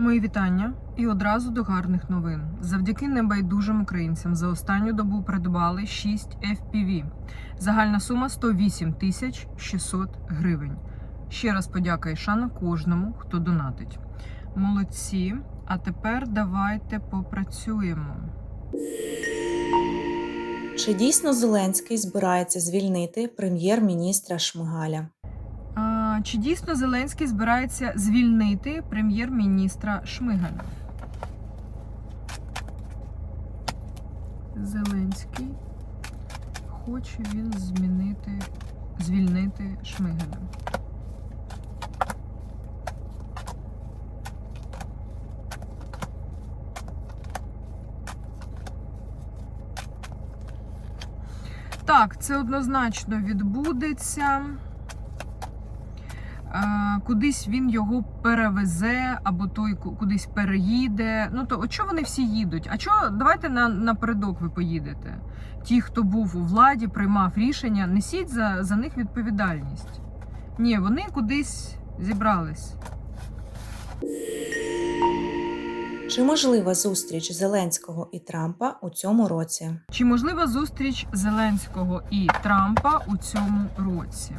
Мої вітання і одразу до гарних новин. Завдяки небайдужим українцям за останню добу придбали 6 FPV. Загальна сума 108 тисяч 600 гривень. Ще раз подяка і шана кожному, хто донатить. Молодці. А тепер давайте попрацюємо. Чи дійсно Зеленський збирається звільнити прем'єр-міністра Шмигаля? Чи дійсно Зеленський збирається звільнити прем'єр-міністра Шмигаля? Зеленський хоче він змінити, звільнити Шмигаля. Так, це однозначно відбудеться. Кудись він його перевезе, або той ку- кудись переїде. Ну то от чого вони всі їдуть? А чого давайте на, напередок ви поїдете? Ті, хто був у владі, приймав рішення, несіть за, за них відповідальність. Ні, вони кудись зібрались. Чи можлива зустріч Зеленського і Трампа у цьому році? Чи можлива зустріч Зеленського і Трампа у цьому році?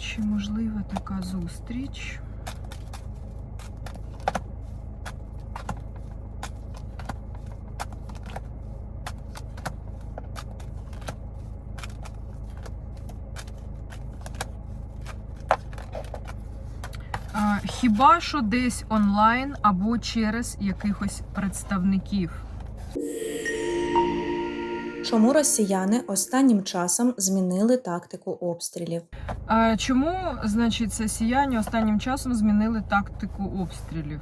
Чи можлива така зустріч? Хіба що десь онлайн або через якихось представників. Чому росіяни останнім часом змінили тактику обстрілів? Чому, значить, це сіяння останнім часом змінили тактику обстрілів?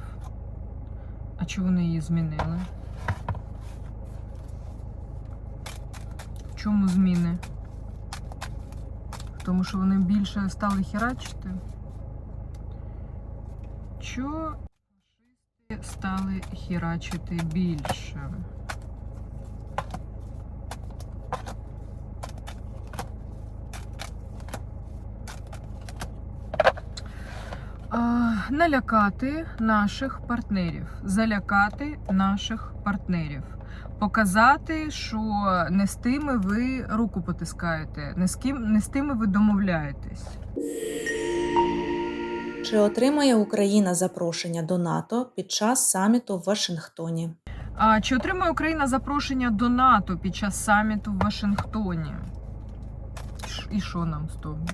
А чому вони її змінили? В чому зміни? Тому що вони більше стали херачити? Чо фашисти стали херачити більше? Налякати наших партнерів, залякати наших партнерів, показати, що не з тими ви руку потискаєте, не з ким не з тими ви домовляєтесь. Чи отримає Україна запрошення до НАТО під час саміту в Вашингтоні? А чи отримає Україна запрошення до НАТО під час саміту в Вашингтоні? І що нам з того?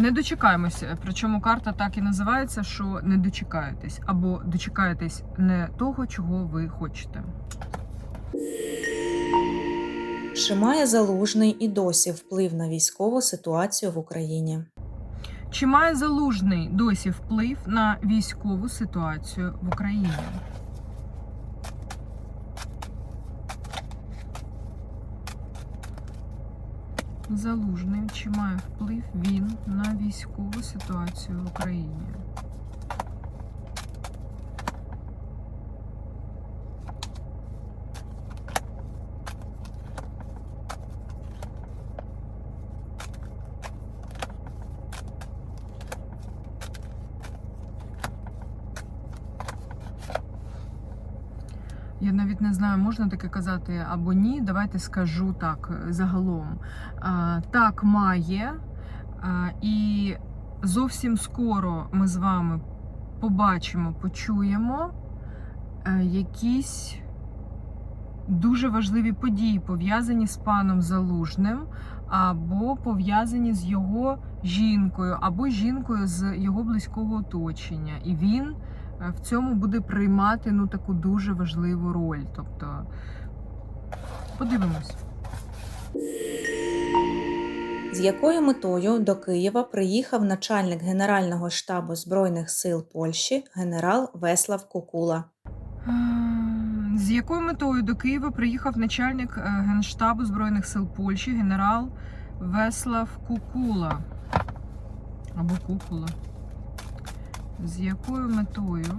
Не дочекаємося. Причому карта так і називається, що не дочекаєтесь, або дочекаєтесь не того, чого ви хочете. Чи має залужний і досі вплив на військову ситуацію в Україні? Чи має залужний досі вплив на військову ситуацію в Україні? Залужний чи має вплив він на військову ситуацію в Україні? Навіть не знаю, можна таке казати або ні. Давайте скажу так е, загалом. А, так, має. А, і зовсім скоро ми з вами побачимо, почуємо е, якісь дуже важливі події, пов'язані з паном Залужним, або пов'язані з його жінкою, або жінкою з його близького оточення. І він е, в цьому буде приймати ну таку дуже важливу роль. Тобто, подивимось. З якою метою до Києва приїхав начальник Генерального штабу Збройних сил Польщі генерал Веслав Кукула? Ем, З якою метою до Києва приїхав начальник е, Генштабу Збройних сил Польщі генерал Веслав Кукула або Кукула? з якою метою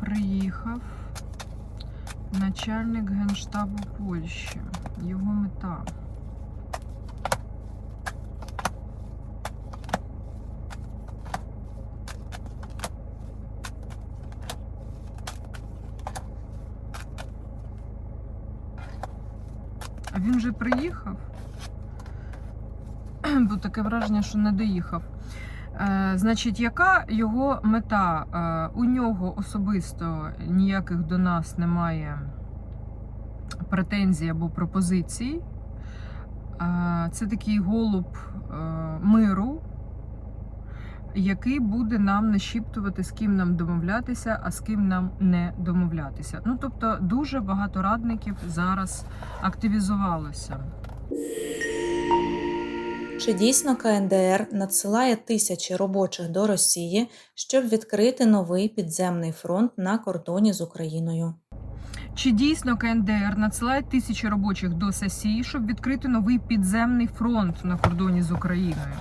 приїхав начальник Генштабу Польщі. Його мета. А він же приїхав, бо таке враження, що не доїхав. Е, значить, яка його мета? Е, у нього особисто ніяких до нас немає претензій або пропозицій. Е, це такий голуб миру, який буде нам нашіптувати, з ким нам домовлятися, а з ким нам не домовлятися. Ну, тобто, дуже багато радників зараз активізувалося. Чи дійсно КНДР надсилає тисячі робочих до Росії, щоб відкрити новий підземний фронт на кордоні з Україною? Чи дійсно КНДР надсилає тисячі робочих до САСІ, щоб відкрити новий підземний фронт на кордоні з Україною?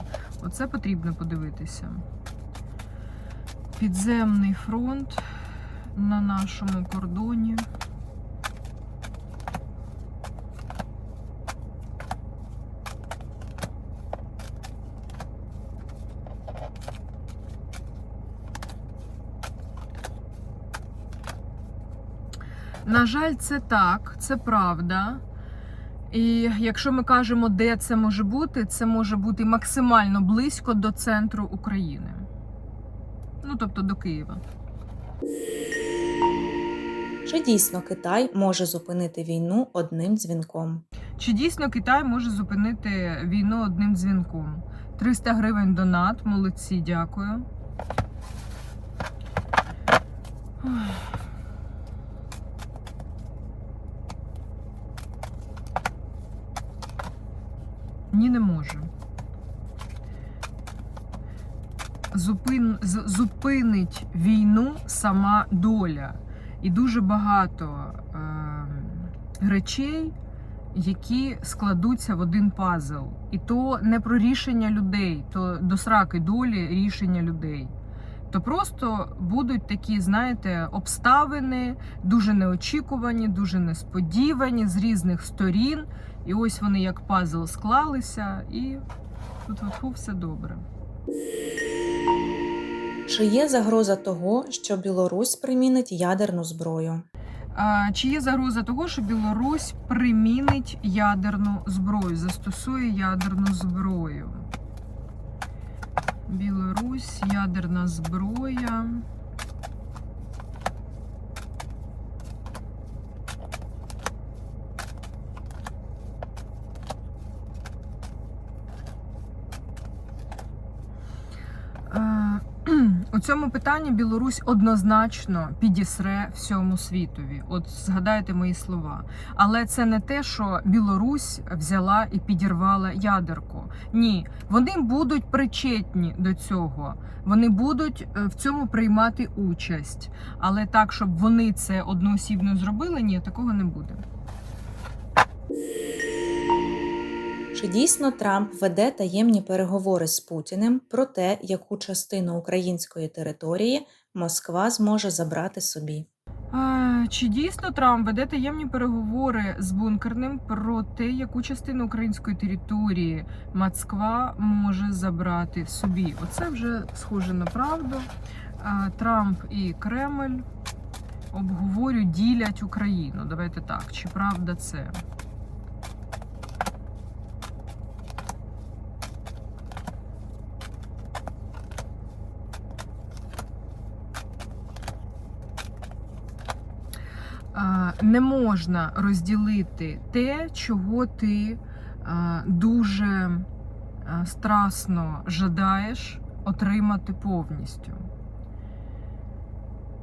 Оце потрібно подивитися. Підземний фронт на нашому кордоні. На жаль, це так, це правда. І якщо ми кажемо, де це може бути, це може бути максимально близько до центру України. Ну, тобто до Києва. Чи дійсно Китай може зупинити війну одним дзвінком? Чи дійсно Китай може зупинити війну одним дзвінком? 300 гривень донат, молодці, дякую. Ні, не може. Зупин, зупинить війну сама доля. І дуже багато е, речей, які складуться в один пазл. І то не про рішення людей, то до сраки долі рішення людей. То просто будуть такі, знаєте, обставини, дуже неочікувані, дуже несподівані з різних сторін. І ось вони як пазл склалися, і тут от все добре. Чи є загроза того, що Білорусь примінить ядерну зброю? А, чи є загроза того, що Білорусь примінить ядерну зброю, застосує ядерну зброю? Білорусь, ядерна зброя. Е, У цьому питанні Білорусь однозначно підісре всьому світові. От згадайте мої слова. Але це не те, що Білорусь взяла і підірвала ядерку. Ні, вони будуть причетні до цього. Вони будуть е, в цьому приймати участь. Але так, щоб вони це одноосібно зробили, ні, такого не буде. Чи дійсно Трамп веде таємні переговори з Путіним про те, яку частину української території Москва зможе забрати собі? Чи дійсно Трамп веде таємні переговори з бункерним про те, яку частину української території Москва може забрати собі? Оце вже схоже на правду. Трамп і Кремль обговорюють, ділять Україну. Давайте так, чи правда це? А, не можна розділити те, чого ти а, дуже а, страстно жадаєш отримати повністю.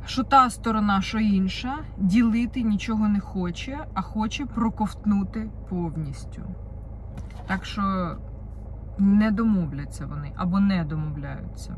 Що та сторона, що інша, ділити нічого не хоче, а хоче проковтнути повністю. Так що не домовляться вони або не домовляються.